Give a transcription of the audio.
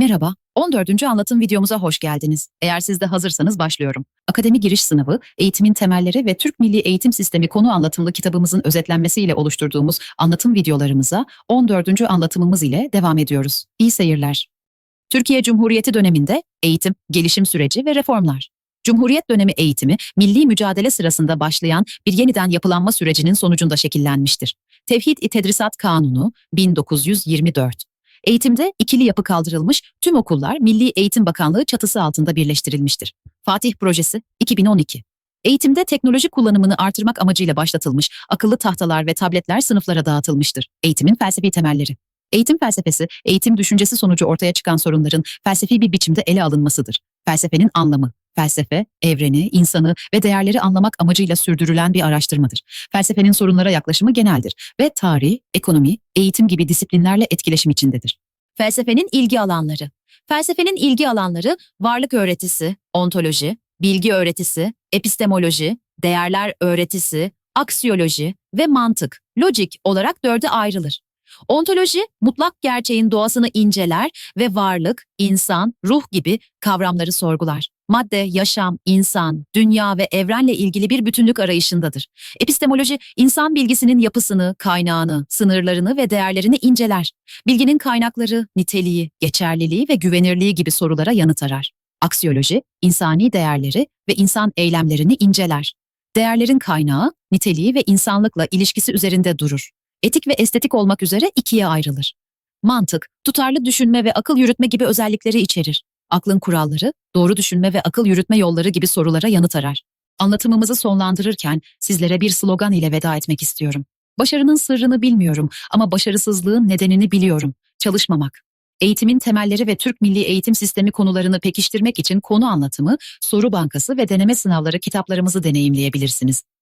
Merhaba, 14. anlatım videomuza hoş geldiniz. Eğer siz de hazırsanız başlıyorum. Akademi Giriş Sınavı, Eğitimin Temelleri ve Türk Milli Eğitim Sistemi konu anlatımlı kitabımızın özetlenmesiyle oluşturduğumuz anlatım videolarımıza 14. anlatımımız ile devam ediyoruz. İyi seyirler. Türkiye Cumhuriyeti döneminde eğitim, gelişim süreci ve reformlar. Cumhuriyet dönemi eğitimi, milli mücadele sırasında başlayan bir yeniden yapılanma sürecinin sonucunda şekillenmiştir. Tevhid-i Tedrisat Kanunu 1924 Eğitimde ikili yapı kaldırılmış, tüm okullar Milli Eğitim Bakanlığı çatısı altında birleştirilmiştir. Fatih Projesi 2012 Eğitimde teknoloji kullanımını artırmak amacıyla başlatılmış akıllı tahtalar ve tabletler sınıflara dağıtılmıştır. Eğitimin felsefi temelleri. Eğitim felsefesi, eğitim düşüncesi sonucu ortaya çıkan sorunların felsefi bir biçimde ele alınmasıdır. Felsefenin anlamı, felsefe, evreni, insanı ve değerleri anlamak amacıyla sürdürülen bir araştırmadır. Felsefenin sorunlara yaklaşımı geneldir ve tarih, ekonomi, eğitim gibi disiplinlerle etkileşim içindedir. Felsefenin ilgi alanları. Felsefenin ilgi alanları varlık öğretisi, ontoloji, bilgi öğretisi, epistemoloji, değerler öğretisi, aksiyoloji ve mantık, lojik olarak dörde ayrılır. Ontoloji, mutlak gerçeğin doğasını inceler ve varlık, insan, ruh gibi kavramları sorgular. Madde, yaşam, insan, dünya ve evrenle ilgili bir bütünlük arayışındadır. Epistemoloji, insan bilgisinin yapısını, kaynağını, sınırlarını ve değerlerini inceler. Bilginin kaynakları, niteliği, geçerliliği ve güvenirliği gibi sorulara yanıt arar. Aksiyoloji, insani değerleri ve insan eylemlerini inceler. Değerlerin kaynağı, niteliği ve insanlıkla ilişkisi üzerinde durur. Etik ve estetik olmak üzere ikiye ayrılır. Mantık, tutarlı düşünme ve akıl yürütme gibi özellikleri içerir. Aklın kuralları, doğru düşünme ve akıl yürütme yolları gibi sorulara yanıt arar. Anlatımımızı sonlandırırken sizlere bir slogan ile veda etmek istiyorum. Başarının sırrını bilmiyorum ama başarısızlığın nedenini biliyorum. Çalışmamak. Eğitimin temelleri ve Türk Milli Eğitim Sistemi konularını pekiştirmek için konu anlatımı, soru bankası ve deneme sınavları kitaplarımızı deneyimleyebilirsiniz.